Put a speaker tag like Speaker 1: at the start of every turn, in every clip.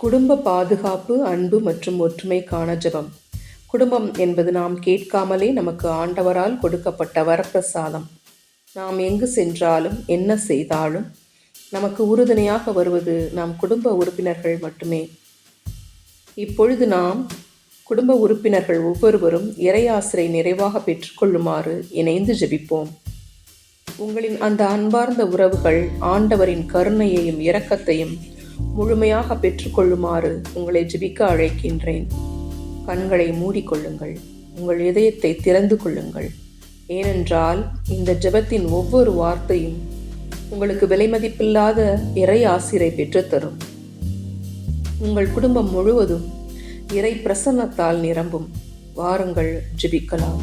Speaker 1: குடும்ப பாதுகாப்பு அன்பு மற்றும் ஒற்றுமைக்கான ஜெபம். குடும்பம் என்பது நாம் கேட்காமலே நமக்கு ஆண்டவரால் கொடுக்கப்பட்ட வரப்பிரசாதம். நாம் எங்கு சென்றாலும் என்ன செய்தாலும் நமக்கு உறுதுணையாக வருவது நம் குடும்ப உறுப்பினர்கள் மட்டுமே. இப்பொழுது நாம் குடும்ப உறுப்பினர்கள் ஒவ்வொருவரும் இறையாசிரை நிறைவாக பெற்றுக்கொள்ளுமாறு இணைந்து ஜெபிப்போம். உங்களின் அந்த அன்பார்ந்த உறவுகள் ஆண்டவரின் கருணையையும் இரக்கத்தையும் முழுமையாக பெற்றுக்கொள்ளுமாறு உங்களை ஜெபிக்க அழைக்கின்றேன். கண்களை மூடிக்கொள்ளுங்கள். உங்கள் இதயத்தை திறந்து கொள்ளுங்கள். ஏனென்றால் இந்த ஜெபத்தின் ஒவ்வொரு வார்த்தையும் உங்களுக்கு விலைமதிப்பில்லாத இறை ஆசிரை பெற்றுத்தரும். உங்கள் குடும்பம் முழுவதும் இறை பிரசன்னத்தால் நிரம்பும். வாருங்கள் ஜிபிக்கலாம்.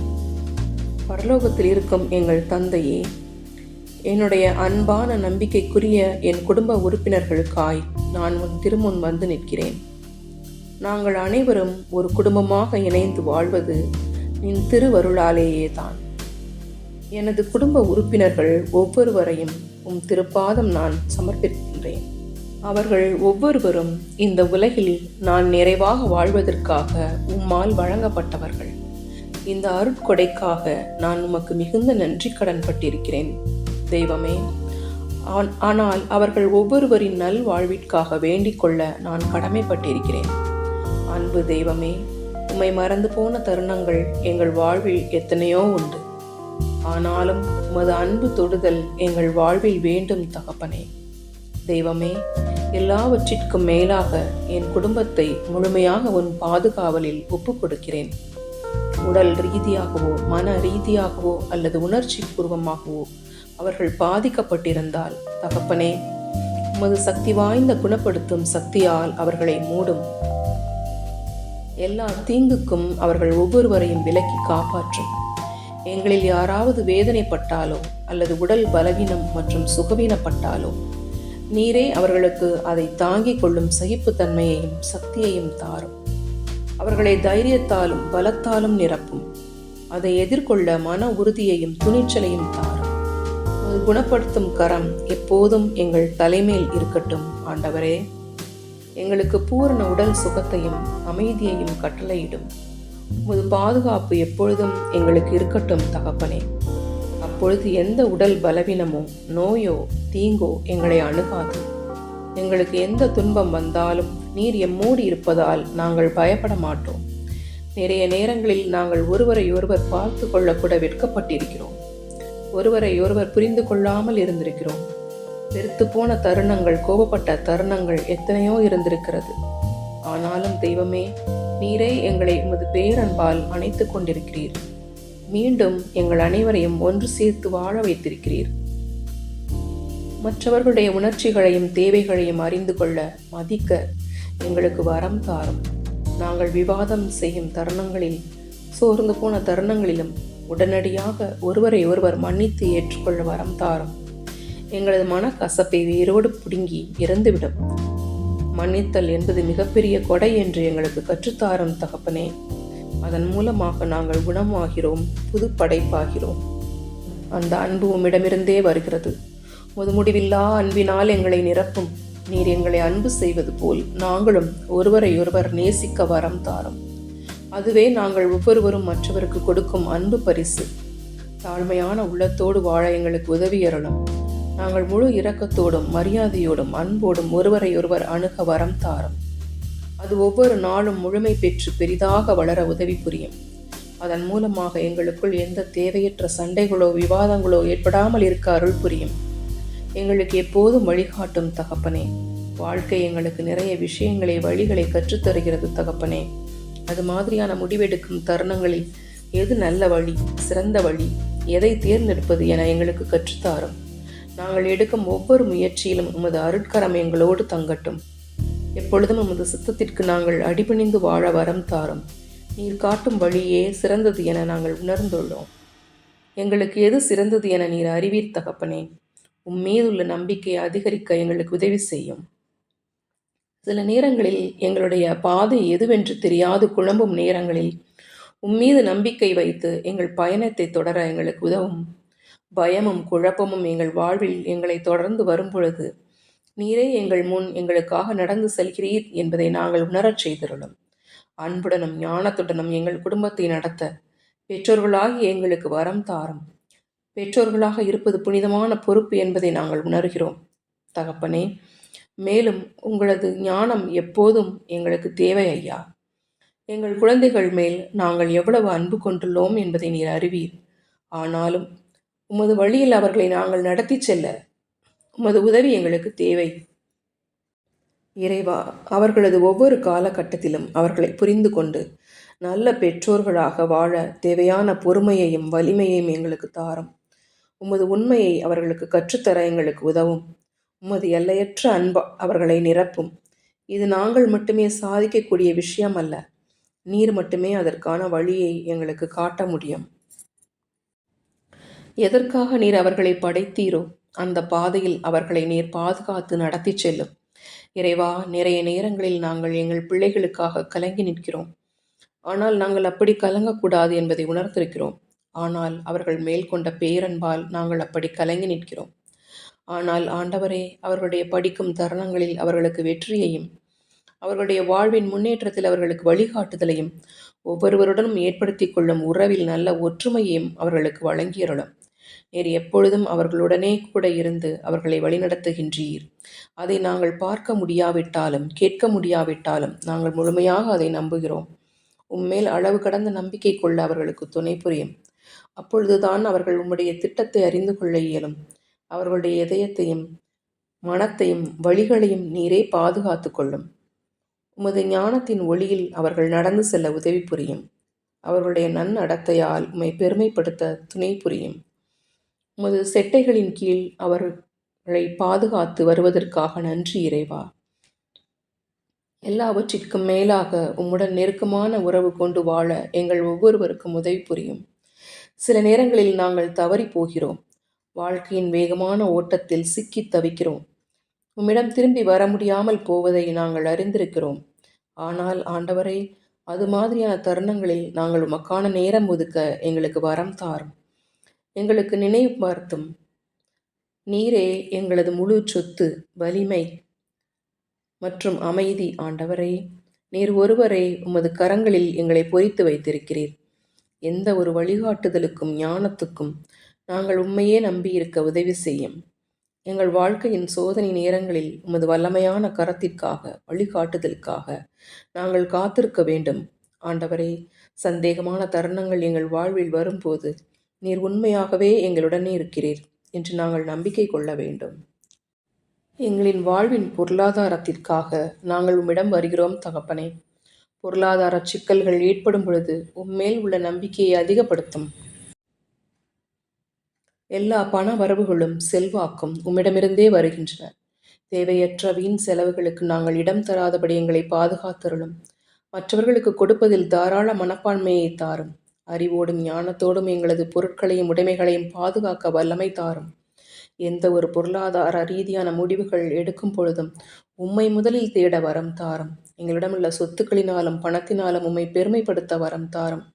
Speaker 1: பரலோகத்தில் இருக்கும் எங்கள் தந்தையே என்னுடைய அன்பான நம்பிக்கைக்குரிய என் குடும்ப உறுப்பினர்களுக்காய் நான் உன் திருமுன் வந்து நிற்கிறேன். நாங்கள் அனைவரும் ஒரு குடும்பமாக இணைந்து வாழ்வது நின் திருவருளாலேயே தான். எனது குடும்ப உறுப்பினர்கள் ஒவ்வொருவரையும் உம் திருப்பாதம் நான் சமர்ப்பிக்கின்றேன். அவர்கள் ஒவ்வொருவரும் இந்த உலகில் நான் நிறைவாக வாழ்வதற்காக உம்மால் வழங்கப்பட்டவர்கள். இந்த அருட்கொடைக்காக நான் உமக்கு மிகுந்த நன்றி கடன் பட்டிருக்கிறேன். தெய்வமே ஆனால் அவர்கள் ஒவ்வொருவரின் நல் வாழ்விற்காக வேண்டிக் கொள்ள நான் கடமைப்பட்டிருக்கிறேன். அன்பு தெய்வமே உம்மை மறந்து போன தருணங்கள் எங்கள் வாழ்வில் எத்தனையோ உண்டு. ஆனாலும் உமது அன்பு தொடுதல் எங்கள் வாழ்வில் வேண்டும் தகப்பனே. தெய்வமே எல்லாவற்றிற்கும் மேலாக என் குடும்பத்தை முழுமையாக உன் பாதுகாவலில் ஒப்புக் கொடுக்கிறேன் உடல் ரீதியாகவோ மன ரீதியாகவோ அல்லது உணர்ச்சி பூர்வமாகவோ அவர்கள் பாதிக்கப்பட்டிருந்தால் தகப்பனே உமது சக்தி வாய்ந்த குணப்படுத்தும் சக்தியால் அவர்களை மூடும். எல்லா தீங்குக்கும் அவர்கள் ஒவ்வொருவரையும் விலக்கி காப்பாற்றும். எங்களில் யாராவது வேதனைப்பட்டாலோ அல்லது உடல் பலவீனம் மற்றும் சுகவீனப்பட்டாலோ நீரே அவர்களுக்கு அதை தாங்கிக் கொள்ளும் சகிப்புத்தன்மையையும் சக்தியையும் தாரும். அவர்களை தைரியத்தாலும் பலத்தாலும் நிரப்பும். அதை எதிர்கொள்ள மன உறுதியையும் துணிச்சலையும் தாரும். உமது குணப்படுத்தும் கரம் எப்போதும் எங்கள் தலைமேல் இருக்கட்டும் ஆண்டவரே. எங்களுக்கு பூரண உடல் சுகத்தையும் அமைதியையும் கட்டளையிடும். உமது பாதுகாப்பு எப்பொழுதும் எங்களுக்கு இருக்கட்டும் தகப்பனே. அப்பொழுது எந்த உடல் பலவீனமோ நோயோ தீங்கோ எங்களை அணுகாது. எங்களுக்கு எந்த துன்பம் வந்தாலும் நீர் எம்மூடி இருப்பதால் நாங்கள் பயப்பட மாட்டோம். நிறைய நேரங்களில் நாங்கள் ஒருவரை ஒருவர் பார்த்து கொள்ளக்கூட வெட்கப்பட்டிருக்கிறோம். ஒருவரை ஒருவர் புரிந்து கொள்ளாமல் இருந்திருக்கிறோம். வெறுத்து போன தருணங்கள் கோபப்பட்ட தருணங்கள் எத்தனையோ இருந்திருக்கிறது. ஆனாலும் தெய்வமே நீரே எங்களை உமது பேரன்பால் அணைத்து கொண்டிருக்கிறீர். மீண்டும் எங்கள் அனைவரையும் ஒன்று சேர்த்து வாழ வைத்திருக்கிறீர். மற்றவர்களுடைய உணர்ச்சிகளையும் தேவைகளையும் அறிந்து கொள்ள மதிக்க எங்களுக்கு வரம் தாரும். நாங்கள் விவாதம் செய்யும் தருணங்களில் சோர்ந்து போன தருணங்களிலும் உடனடியாக ஒருவரை ஒருவர் மன்னித்து ஏற்றுக்கொள்ள வரம் தாரும். எங்களது மனக்கசப்பை வேரோடு பிடுங்கி இறந்துவிடும். மன்னித்தல் என்பது மிகப்பெரிய கொடை என்று எங்களுக்கு கற்றுத்தாரும் தகப்பனே. அதன் மூலமாக நாங்கள் குணமாகிறோம் புது படைப்பாகிறோம் அந்த அன்பு உம்மிடமிருந்தே வருகிறது. முது முடிவில்லா அன்பினால் எங்களை நிரப்பும். நீர் எங்களை அன்பு செய்வது போல் நாங்களும் ஒருவரை ஒருவர் நேசிக்க வரம் தாரும். அதுவே நாங்கள் ஒவ்வொருவரும் மற்றவருக்கு கொடுக்கும் அன்பு பரிசு. தாழ்மையான உள்ளத்தோடு வாழ எங்களுக்கு உதவியறலும் நாங்கள் முழு இரக்கத்தோடும் மரியாதையோடும் அன்போடும் ஒருவரை ஒருவர் அணுக வரம் தாரும். அது ஒவ்வொரு நாளும் முழுமை பெற்று பெரிதாக வளர உதவி புரியும். அதன் மூலமாக எங்களுக்குள் எந்த தேவையற்ற சண்டைகளோ விவாதங்களோ ஏற்படாமல் இருக்க அருள் புரியும். எங்களுக்கு எப்போதும் வழிகாட்டும் தகப்பனே. வாழ்க்கை எங்களுக்கு நிறைய விஷயங்களை வழிகளை கற்றுத்தருகிறது தகப்பனே. அது மாதிரியான முடிவெடுக்கும் தருணங்களில் எது நல்ல வழி சிறந்த வழி எதை தேர்ந்தெடுப்பது என எங்களுக்கு கற்றுத்தாரும். நாங்கள் எடுக்கும் ஒவ்வொரு முயற்சியிலும் உமது அருட்கரம் எங்களோடு தங்கட்டும். எப்பொழுதும் உமது சித்தத்திற்கு நாங்கள் அடிபணிந்து வாழ வரம் தாரும். நீர் காட்டும் வழியே சிறந்தது என நாங்கள் உணர்ந்துள்ளோம். எங்களுக்கு எது சிறந்தது என நீர் அறிவீர் தகப்பனே. உம்மீதுள்ள நம்பிக்கையை அதிகரிக்க எங்களுக்கு உதவி செய்யும். சில நேரங்களில் எங்களுடைய பாதை எதுவென்று தெரியாது குழம்பும் நேரங்களில் உம்மீது நம்பிக்கை வைத்து எங்கள் பயணத்தை தொடர எங்களுக்கு உதவும். பயமும் குழப்பமும் எங்கள் வாழ்வில் எங்களை தொடர்ந்து வரும்பொழுது நீரே எங்கள் முன் எங்களுக்காக நடந்து செல்கிறீர் என்பதை நாங்கள் உணரச் செய்திருளும் அன்புடனும் ஞானத்துடனும் எங்கள் குடும்பத்தை நடத்த பெற்றோர்களாகி எங்களுக்கு வரம் தாரும். பெற்றோர்களாக இருப்பது புனிதமான பொறுப்பு என்பதை நாங்கள் உணர்கிறோம். தகப்பனே மேலும் உங்களது ஞானம் எப்போதும் எங்களுக்கு தேவை ஐயா. எங்கள் குழந்தைகள் மேல் நாங்கள் எவ்வளவு அன்பு கொண்டுள்ளோம் என்பதை நீர் அறிவீர். ஆனாலும் உமது வழியில் அவர்களை நாங்கள் நடத்தி செல்ல உமது உதவி எங்களுக்கு தேவை. இறைவா அவர்களது ஒவ்வொரு காலகட்டத்திலும் அவர்களை புரிந்து கொண்டு நல்ல பெற்றோர்களாக வாழ தேவையான பொறுமையையும் வலிமையையும் எங்களுக்கு தாரும். உமது உண்மையை அவர்களுக்கு கற்றுத்தர எங்களுக்கு உதவும். உமது எல்லையற்ற அன்பு அவர்களை நிரப்பும். இது நாங்கள் மட்டுமே சாதிக்கக்கூடிய விஷயம் அல்ல நீர் மட்டுமே அதற்கான வழியை எங்களுக்கு காட்ட முடியும். எதற்காக நீர் அவர்களை படைத்தீரோ அந்த பாதையில் அவர்களை நீர் பாதுகாத்து நடத்தி செல்லும். இறைவா நிறைய நேரங்களில் நாங்கள் எங்கள் பிள்ளைகளுக்காக கலங்கி நிற்கிறோம். ஆனால் நாங்கள் அப்படி கலங்கக்கூடாது என்பதை உணர்ந்திருக்கிறோம். ஆனால் அவர்கள் மேல் கொண்ட பேரன்பால் நாங்கள் அப்படி கலங்கி நிற்கிறோம். ஆனால் ஆண்டவரே அவர்களுடைய படிக்கும் தருணங்களில் அவர்களுக்கு வெற்றியையும் அவர்களுடைய வாழ்வின் முன்னேற்றத்தில் அவர்களுக்கு வழிகாட்டுதலையும் ஒவ்வொருவருடனும் ஏற்படுத்தி கொள்ளும் உறவில் நல்ல ஒற்றுமையையும் அவர்களுக்கு வழங்கியருளும். நீர் எப்பொழுதும் அவர்களுடனே கூட இருந்து அவர்களை வழிநடத்துகின்றீர். அதை நாங்கள் பார்க்க முடியாவிட்டாலும் கேட்க முடியாவிட்டாலும் நாங்கள் முழுமையாக அதை நம்புகிறோம். உம்மேல் அளவு கடந்த நம்பிக்கை கொள்ள அவர்களுக்கு துணை புரியும். அப்பொழுதுதான் அவர்கள் உம்முடைய திட்டத்தை அறிந்து கொள்ள இயலும். அவர்களுடைய இதயத்தையும் மனத்தையும் வழிகளையும் நீரே பாதுகாத்து கொள்ளும். உமது ஞானத்தின் ஒளியில் அவர்கள் நடந்து செல்ல உதவி புரியும். அவர்களுடைய நன்னடத்தையால் உம்மை பெருமைப்படுத்த துணை புரியும். உமது செட்டைகளின் கீழ் அவர்களை பாதுகாத்து வருவதற்காக நன்றி இறைவா. எல்லாவற்றிற்கும் மேலாக உம்முடன் நெருக்கமான உறவு கொண்டு வாழ எங்கள் ஒவ்வொருவருக்கும் உதவி புரியும். சில நேரங்களில் நாங்கள் தவறி போகிறோம். வாழ்க்கையின் வேகமான ஓட்டத்தில் சிக்கி தவிக்கிறோம். உம்மிடம் திரும்பி வர முடியாமல் போவதை நாங்கள் அறிந்திருக்கிறோம். ஆனால் ஆண்டவரே அது மாதிரியான தருணங்களில் நாங்கள் உமக்கான நேரம் ஒதுக்க எங்களுக்கு வரம் தாரும். எங்களுக்கு நினைவு பார்த்தும் நீரே எங்களது முழு சொத்து வலிமை மற்றும் அமைதி ஆண்டவரே. நீர் ஒருவரை உமது கரங்களில் எங்களை பொறித்து வைத்திருக்கிறீர். எந்த ஒரு வழிகாட்டுதலுக்கும் ஞானத்துக்கும் நாங்கள் உண்மையே நம்பியிருக்க உதவி செய்யும். எங்கள் வாழ்க்கையின் சோதனை நேரங்களில் உமது வல்லமையான கரத்திற்காக வழிகாட்டுதலுக்காக நாங்கள் காத்திருக்க வேண்டும். ஆண்டவரே சந்தேகமான தருணங்கள் எங்கள் வாழ்வில் வரும்போது நீர் உண்மையாகவே எங்களுடனே இருக்கிறீர் என்று நாங்கள் நம்பிக்கை கொள்ள வேண்டும். எங்களின் வாழ்வின் பொருளாதாரத்திற்காக நாங்கள் உம்மிடம் வருகிறோம் தகப்பனே. பொருளாதார சிக்கல்கள் ஏற்படும் பொழுது உம்மேல் உள்ள நம்பிக்கையை அதிகப்படுத்தும். எல்லா பண வரவுகளும் செல்வாக்கும் உம்மிடமிருந்தே வருகின்றன. தேவையற்ற வீண் செலவுகளுக்கு நாங்கள் இடம் தராதபடி எங்களை பாதுகாத்தருளும். மற்றவர்களுக்கு கொடுப்பதில் தாராள மனப்பான்மையை தாரும். அறிவோடும் ஞானத்தோடும் எங்களது பொருட்களையும் உடைமைகளையும் பாதுகாக்க வல்லமை தாரும். எந்த ஒரு பொருளாதார ரீதியான முடிவுகள் எடுக்கும் பொழுதும் உம்மை முதலில் தேட வரம் தாரும். எங்களிடமுள்ள சொத்துக்களினாலும் பணத்தினாலும் உம்மை பெருமைப்படுத்த வரம் தாரும்.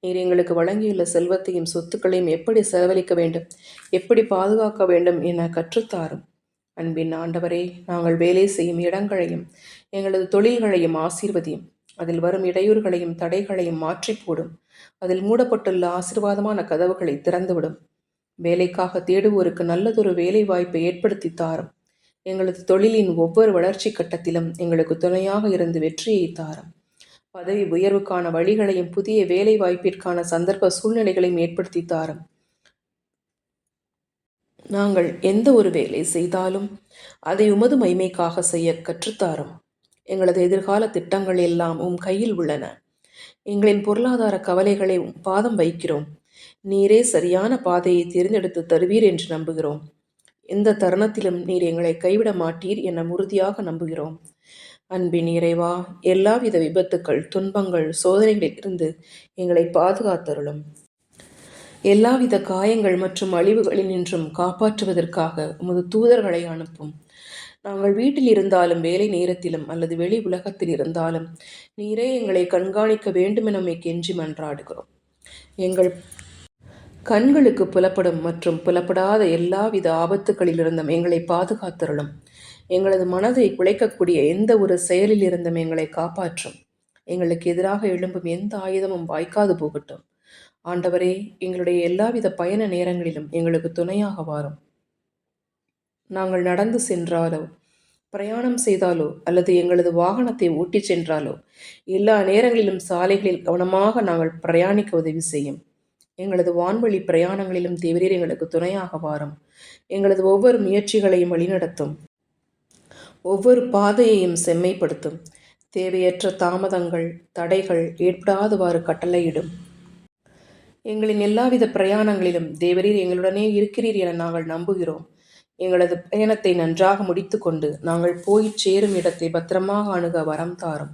Speaker 1: நீர் எங்களுக்கு வழங்கியுள்ள செல்வத்தையும் சொத்துக்களையும் எப்படி செலவழிக்க வேண்டும்? எப்படி பாதுகாக்க வேண்டும் என கற்றுத்தாரும். அன்பின் ஆண்டவரே நாங்கள் வேலை செய்யும் இடங்களையும் எங்களது தொழில்களையும் ஆசீர்வதியும் அதில் வரும் இடையூறுகளையும் தடைகளையும் மாற்றி போடும். அதில் மூடப்பட்டுள்ள ஆசிர்வாதமான கதவுகளை திறந்துவிடும். வேலைக்காக தேடுவோருக்கு நல்லதொரு வேலை வாய்ப்பை ஏற்படுத்தி தாரும். எங்களது தொழிலின் ஒவ்வொரு வளர்ச்சி கட்டத்திலும் எங்களுக்கு துணையாக இருந்து வெற்றியை தாரும். பதவி உயர்வுக்கான வழிகளையும் புதிய வேலை வாய்ப்பிற்கான சந்தர்ப்ப சூழ்நிலைகளையும் ஏற்படுத்தி தாரும் நாங்கள் எந்த ஒரு வேலை செய்தாலும் அதை உமது மைமைக்காக செய்ய கற்றுத்தாரும். எங்களது எதிர்கால திட்டங்கள் எல்லாம் உம் கையில் உள்ளன. எங்களின் பொருளாதார கவலைகளை பாதம் வைக்கிறோம். நீரே சரியான பாதையை தேர்ந்தெடுத்து தருவீர் என்று நம்புகிறோம். எந்த தருணத்திலும் நீர் எங்களை கைவிட மாட்டீர் என உறுதியாக நம்புகிறோம். அன்பின் இறைவா எல்லாவித விபத்துக்கள் துன்பங்கள் சோதனைகளிலிருந்து எங்களை பாதுகாத்தருளும். எல்லாவித காயங்கள் மற்றும் அழிவுகளில் நின்றும் காப்பாற்றுவதற்காக உமது தூதர்களை அனுப்பும். நாங்கள் வீட்டில் இருந்தாலும் வேலை நேரத்திலும் அல்லது வெளி உலகத்தில் இருந்தாலும் நீரே எங்களை கண்காணிக்க வேண்டுமெனமை நம்மை கெஞ்சி மன்றாடுகிறோம். எங்கள் கண்களுக்கு புலப்படும் மற்றும் புலப்படாத எல்லாவித ஆபத்துகளிலிருந்தும் எங்களை பாதுகாத்தருளும். எங்களது மனதை குலைக்கக்கூடிய எந்த ஒரு செயலில் இருந்தும் எங்களை காப்பாற்றும். எங்களுக்கு எதிராக எழும்பும் எந்த ஆயுதமும் வாய்க்காது போகட்டும். ஆண்டவரே எங்களுடைய எல்லாவித பயண நேரங்களிலும் எங்களுக்கு துணையாக வாரும். நாங்கள் நடந்து சென்றாலோ பிரயாணம் செய்தாலோ அல்லது எங்களது வாகனத்தை ஓட்டிச் சென்றாலோ எல்லா நேரங்களிலும் சாலைகளில் கவனமாக நாங்கள் பிரயாணிக்க உதவி செய்யும். எங்களது வான்வழி பிரயாணங்களிலும் தேவரீர் எங்களுக்கு துணையாக வாரும். எங்களது ஒவ்வொரு முயற்சிகளையும் வழிநடத்தும். ஒவ்வொரு பாதையையும் செம்மைப்படுத்தும். தேவையற்ற தாமதங்கள் தடைகள் ஏற்படாதவாறு கட்டளையிடும். எங்களின் எல்லாவித பிரயாணங்களிலும் தேவரீர் எங்களுடனே இருக்கிறீர் என நாங்கள் நம்புகிறோம். எங்களது பயணத்தை நன்றாக முடித்துக்கொண்டு நாங்கள் போய் சேரும் இடத்தை பத்திரமாக அணுக வரம் தாரும்.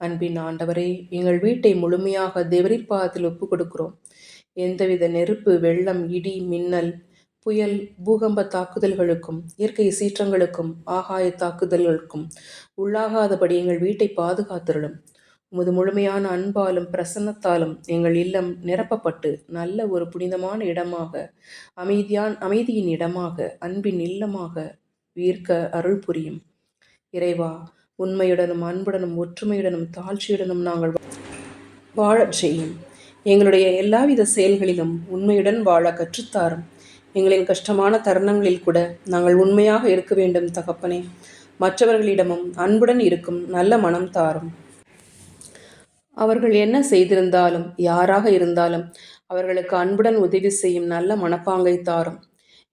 Speaker 1: அன்பின் ஆண்டவரே எங்கள் வீட்டை முழுமையாக தேவரீர் பாதத்தில் ஒப்புக் கொடுக்கிறோம் எந்தவித நெருப்பு வெள்ளம் இடி மின்னல் புயல் பூகம்ப தாக்குதல்களுக்கும் இயற்கை சீற்றங்களுக்கும் ஆகாய தாக்குதல்களுக்கும் உள்ளாகாதபடி எங்கள் வீட்டை பாதுகாத்திருளும். உமது முழுமையான அன்பாலும் பிரசன்னத்தாலும் எங்கள் இல்லம் நிரப்பப்பட்டு நல்ல ஒரு புனிதமான இடமாக அமைதியான் அமைதியின் இடமாக அன்பின் இல்லமாக வீர்க்க அருள் புரியும். இறைவா உண்மையுடனும் அன்புடனும் ஒற்றுமையுடனும் தாழ்ச்சியுடனும் நாங்கள் வாழச் செய்யும். எங்களுடைய எல்லாவித செயல்களிலும் உண்மையுடன் வாழ கற்றுத்தாரும். எங்களின் கஷ்டமான தருணங்களில் கூட நாங்கள் உண்மையாக இருக்க வேண்டும் தகப்பனே. மற்றவர்களிடமும் அன்புடன் இருக்கும் நல்ல மனம் தாரும். அவர்கள் என்ன செய்திருந்தாலும் யாராக இருந்தாலும் அவர்களுக்கு அன்புடன் உதவி செய்யும் நல்ல மனப்பாங்கை தாரும்.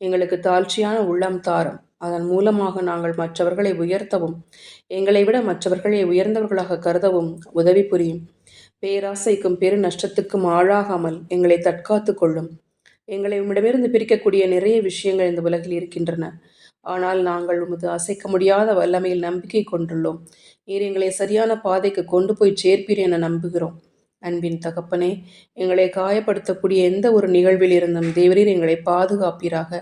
Speaker 1: எங்களுக்கு தாழ்ச்சியான உள்ளம் தாரும். அதன் மூலமாக நாங்கள் மற்றவர்களை உயர்த்தவும் எங்களை விட மற்றவர்களை உயர்ந்தவர்களாக கருதவும் உதவி புரியும். பேராசைக்கும் பெரு நஷ்டத்துக்கும் ஆளாகாமல் எங்களை தற்காத்து கொள்ளும். எங்களை உம்மிடமிருந்து பிரிக்கக்கூடிய நிறைய விஷயங்கள் இந்த உலகில் இருக்கின்றன. ஆனால் நாங்கள் உமது அசைக்க முடியாத வல்லமையில் நம்பிக்கை கொண்டுள்ளோம். நீர் எங்களை சரியான பாதைக்கு கொண்டு போய் சேர்ப்பீர் என நம்புகிறோம். அன்பின் தகப்பனே எங்களை காயப்படுத்தக்கூடிய எந்த ஒரு நிகழ்வில் இருந்தும் தேவரீர் எங்களை பாதுகாப்பீராக.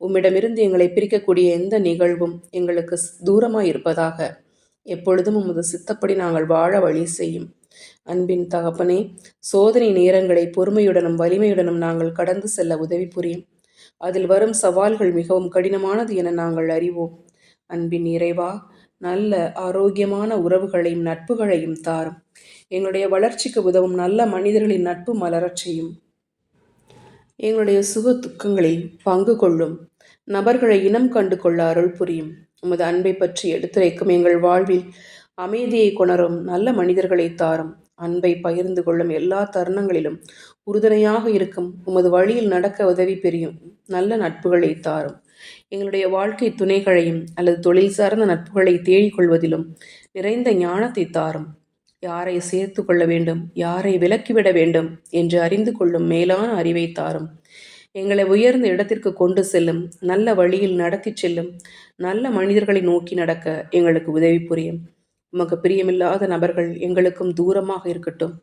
Speaker 1: உம்மிடமிருந்து எங்களை பிரிக்கக்கூடிய எந்த நிகழ்வும் எங்களுக்கு தூரமாக இருப்பதாக எப்பொழுதும் உமது சித்தப்படி நாங்கள் வாழ வழி செய்யும். அன்பின் தகப்பனே சோதனை நேரங்களை பொறுமையுடனும் வலிமையுடனும் நாங்கள் கடந்து செல்ல உதவி புரியும் அதில் வரும் சவால்கள் மிகவும் கடினமானது என நாங்கள் அறிவோம். அன்பின் இறைவா நல்ல ஆரோக்கியமான உறவுகளையும் நட்புகளையும் தாரும். எங்களுடைய வளர்ச்சிக்கு உதவும் நல்ல மனிதர்களின் நட்பு மலரச் செய்யும். எங்களுடைய சுக துக்கங்களில் பங்கு கொள்ளும். நபர்களை இனம் கண்டு கொள்ள அருள் புரியும். உமது அன்பை பற்றி எடுத்துரைக்கும் எங்கள் வாழ்வில் அமைதியை கொணரும் நல்ல மனிதர்களை தாரும். அன்பை பகிர்ந்து கொள்ளும் எல்லா தருணங்களிலும் உறுதுணையாக இருக்கும். உமது வழியில் நடக்க உதவி பெரியும். நல்ல நட்புகளை தாரும். எங்களுடைய வாழ்க்கை துணைகளையும் அல்லது தொழில் சார்ந்த நட்புகளை தேடிக்கொள்வதிலும் நிறைந்த ஞானத்தை தாரும். யாரை சேர்த்து கொள்ள வேண்டும் யாரை விலக்கிவிட வேண்டும் என்று அறிந்து கொள்ளும் மேலான அறிவை தாரும். எங்களை உயர்ந்த இடத்திற்கு கொண்டு செல்லும் நல்ல வழியில் நடத்தி செல்லும் நல்ல மனிதர்களை நோக்கி நடக்க எங்களுக்கு உதவி புரியும். உமக்கு பிரியமில்லாத நபர்கள் எங்களுக்கும் தூரமாக இருக்கட்டும்.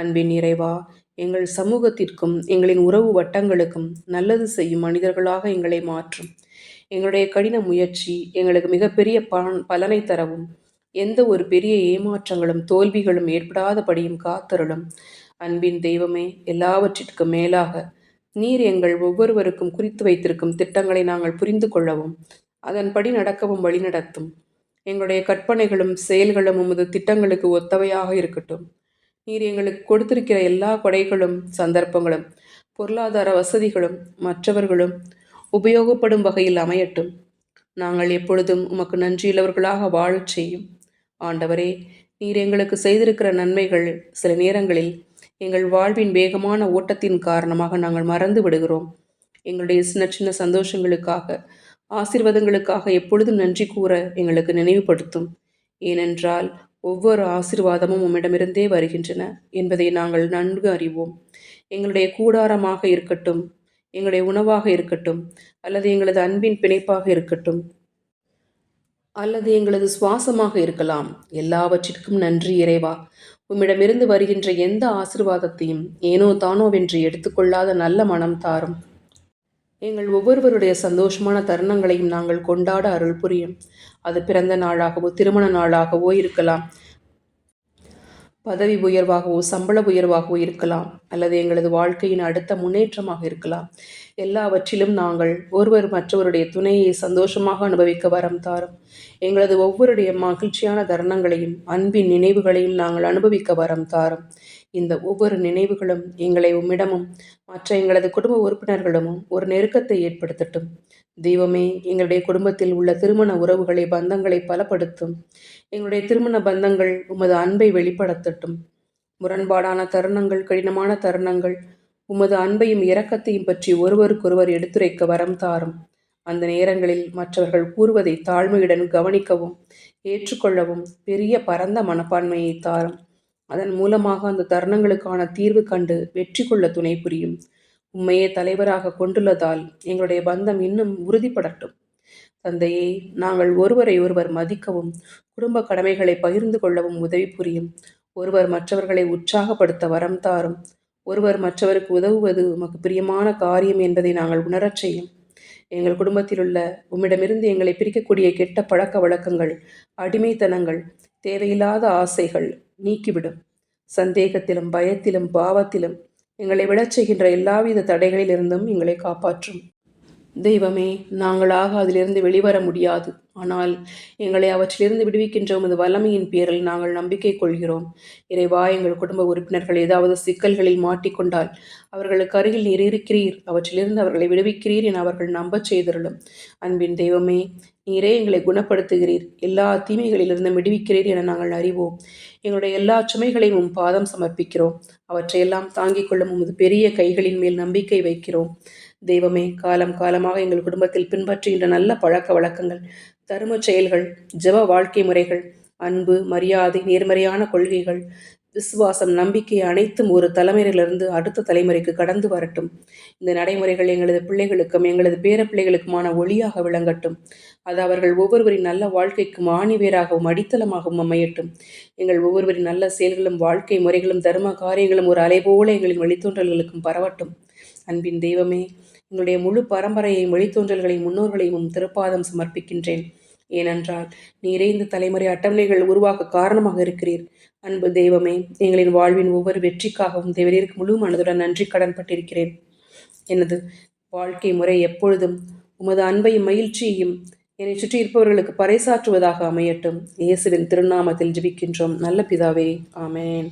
Speaker 1: அன்பின் நிறைவா எங்கள் சமூகத்திற்கும் எங்களின் உறவு வட்டங்களுக்கும் நல்லது செய்யும் மனிதர்களாக எங்களை மாற்றும். எங்களுடைய கடின முயற்சி எங்களுக்கு மிகப்பெரிய பலன் பலனை தரவும். எந்த ஒரு பெரிய ஏமாற்றங்களும் தோல்விகளும் ஏற்படாதபடியும் காத்தருளும். அன்பின் தெய்வமே எல்லாவற்றிற்கும் மேலாக நீர் எங்கள் ஒவ்வொருவருக்கும் குறித்து வைத்திருக்கும் திட்டங்களை நாங்கள் புரிந்து கொள்ளவும் அதன்படி நடக்கவும் வழிநடத்தும். எங்களுடைய கற்பனைகளும் செயல்களும் உமது திட்டங்களுக்கு ஒத்தவையாக இருக்கட்டும். நீர் எங்களுக்கு கொடுத்திருக்கிற எல்லா கொடைகளும் சந்தர்ப்பங்களும் பொருளாதார வசதிகளும் மற்றவர்களும் உபயோகப்படும் வகையில் அமையட்டும். நாங்கள் எப்பொழுதும் உமக்கு நன்றியுள்ளவர்களாக வாழச் செய்யும். ஆண்டவரே நீர் எங்களுக்கு செய்திருக்கிற நன்மைகள் சில நேரங்களில் எங்கள் வாழ்வின் வேகமான ஓட்டத்தின் காரணமாக நாங்கள் மறந்து விடுகிறோம். எங்களுடைய சின்ன சின்ன சந்தோஷங்களுக்காக ஆசிர்வாதங்களுக்காக எப்பொழுதும் நன்றி கூற எங்களுக்கு நினைவுபடுத்தும். ஏனென்றால் ஒவ்வொரு ஆசிர்வாதமும் உம்மிடமிருந்தே வருகின்றன என்பதை நாங்கள் நன்கு அறிவோம். எங்களுடைய கூடாரமாக இருக்கட்டும் எங்களுடைய உணவாக இருக்கட்டும் அல்லது எங்களது அன்பின் பிணைப்பாக இருக்கட்டும் அல்லது எங்களது சுவாசமாக இருக்கலாம். எல்லாவற்றிற்கும் நன்றி இறைவா. உம்மிடமிருந்து வருகின்ற எந்த ஆசிர்வாதத்தையும் ஏனோ தானோவென்று எடுத்துக்கொள்ளாத நல்ல மனம் தாரும். எங்கள் ஒவ்வொருவருடைய சந்தோஷமான தருணங்களையும் நாங்கள் கொண்டாட அருள் புரியும். அது பிறந்த நாளாகவோ திருமண நாளாகவோ இருக்கலாம். பதவி உயர்வாகவோ சம்பள உயர்வாகவோ இருக்கலாம். அல்லது எங்களது வாழ்க்கையின் அடுத்த முன்னேற்றமாக இருக்கலாம். எல்லாவற்றிலும் நாங்கள் ஒருவர் மற்றவருடைய துணையை சந்தோஷமாக அனுபவிக்க வரம் தாரும். எங்களது ஒவ்வொருடைய மகிழ்ச்சியான தருணங்களையும் அன்பின் நினைவுகளையும் நாங்கள் அனுபவிக்க வரம் தாரும். இந்த ஒவ்வொரு நினைவுகளும் எங்களை உம்மிடமும் மற்ற எங்களது குடும்ப உறுப்பினர்களிடமும் ஒரு நெருக்கத்தை ஏற்படுத்தட்டும். தெய்வமே எங்களுடைய குடும்பத்தில் உள்ள திருமண உறவுகளை பந்தங்களை பலப்படுத்தும். எங்களுடைய திருமண பந்தங்கள் உமது அன்பை வெளிப்படுத்தட்டும். முரண்பாடான தருணங்கள் கடினமான தருணங்கள் உமது அன்பையும் இரக்கத்தையும் பற்றி ஒருவருக்கொருவர் எடுத்துரைக்க வரம் தாரும். அந்த நேரங்களில் மற்றவர்கள் கூறுவதை தாழ்மையுடன் கவனிக்கவும் ஏற்றுக்கொள்ளவும் பெரிய பரந்த மனப்பான்மையை தாரும். அதன் மூலமாக அந்த தருணங்களுக்கான தீர்வு கண்டு வெற்றி கொள்ள துணை புரியும். உண்மையே தலைவராக கொண்டுள்ளதால் எங்களுடைய பந்தம் இன்னும் உறுதிப்படட்டும். தந்தையே நாங்கள் ஒருவரை ஒருவர் மதிக்கவும் குடும்ப கடமைகளை பகிர்ந்து கொள்ளவும் உதவி புரியும். ஒருவர் மற்றவர்களை உற்சாகப்படுத்த வரம் தாரும். ஒருவர் மற்றவருக்கு உதவுவது உமக்கு பிரியமான காரியம் என்பதை நாங்கள் உணரச் செய்யும். எங்கள் குடும்பத்தில் உள்ள உம்மிடமிருந்து எங்களை பிரிக்கக்கூடிய கெட்ட பழக்க வழக்கங்கள் அடிமைத்தனங்கள் தேவையில்லாத ஆசைகள் நீக்கிவிடும். சந்தேகத்திலும் பயத்திலும் பாவத்திலும் எங்களை விடச் செய்கின்ற எல்லாவித தடைகளிலிருந்தும் எங்களை காப்பாற்றும். தெய்வமே நாங்களாக அதிலிருந்து வெளிவர முடியாது. ஆனால் எங்களை அவற்றிலிருந்து விடுவிக்கின்ற உமது வல்லமையின் பேரில் நாங்கள் நம்பிக்கை கொள்கிறோம். இறைவா எங்கள் குடும்ப உறுப்பினர்கள் ஏதாவது சிக்கல்களில் மாட்டிக்கொண்டால் அவர்களுக்கு அருகில் நீர் இருக்கிறீர். அவற்றிலிருந்து அவர்களை விடுவிக்கிறீர் என அவர்கள் நம்பச் செய்திருளும். அன்பின் தெய்வமே நீரே எங்களை குணப்படுத்துகிறீர். எல்லா தீமைகளிலிருந்து விடுவிக்கிறீர் என நாங்கள் அறிவோம். எங்களுடைய எல்லா சுமைகளையும் உம் பாதம் சமர்ப்பிக்கிறோம். அவற்றையெல்லாம் தாங்கிக் கொள்ளும் உமது பெரிய கைகளின் மேல் நம்பிக்கை வைக்கிறோம். தெய்வமே காலம் காலமாக எங்கள் குடும்பத்தில் பின்பற்றுகின்ற நல்ல பழக்க வழக்கங்கள் தரும செயல்கள் ஜப வாழ்க்கை முறைகள் அன்பு மரியாதை நேர்மறையான கொள்கைகள் விசுவாசம் நம்பிக்கை அனைத்தும் ஒரு தலைமுறையிலிருந்து அடுத்த தலைமுறைக்கு கடந்து வரட்டும். இந்த நடைமுறைகள் எங்களது பிள்ளைகளுக்கும் எங்களது பேர பிள்ளைகளுக்குமான ஒளியாக விளங்கட்டும். அது அவர்கள் ஒவ்வொருவரின் நல்ல வாழ்க்கைக்கும் ஆணிவேராகவும் அடித்தளமாகவும் அமையட்டும். எங்கள் ஒவ்வொருவரின் நல்ல செயல்களும் வாழ்க்கை முறைகளும் தர்ம காரியங்களும் ஒரு அலைபோல எங்களின் வழித்தோன்றல்களுக்கும் பரவட்டும். அன்பின் தெய்வமே எங்களுடைய முழு பரம்பரையையும் வழித்தோன்றல்களையும் முன்னோர்களையும் திருப்பாதம் சமர்ப்பிக்கின்றேன். ஏனென்றால் நீரே இந்த தலைமுறை அட்டவணைகள் உருவாக காரணமாக இருக்கிறீர். அன்பு தெய்வமே எங்களின் வாழ்வின் ஒவ்வொரு வெற்றிக்காகவும் தேவரீருக்கு முழு மனதுடன் நன்றி கடன் பட்டிருக்கிறேன். எனது வாழ்க்கை முறை எப்பொழுதும் உமது அன்பையும் மகிழ்ச்சியையும் என்னை சுற்றி இருப்பவர்களுக்கு பறைசாற்றுவதாக அமையட்டும். இயேசுவின் திருநாமத்தில் ஜிபிக்கின்றோம். நல்ல பிதாவே ஆமேன்.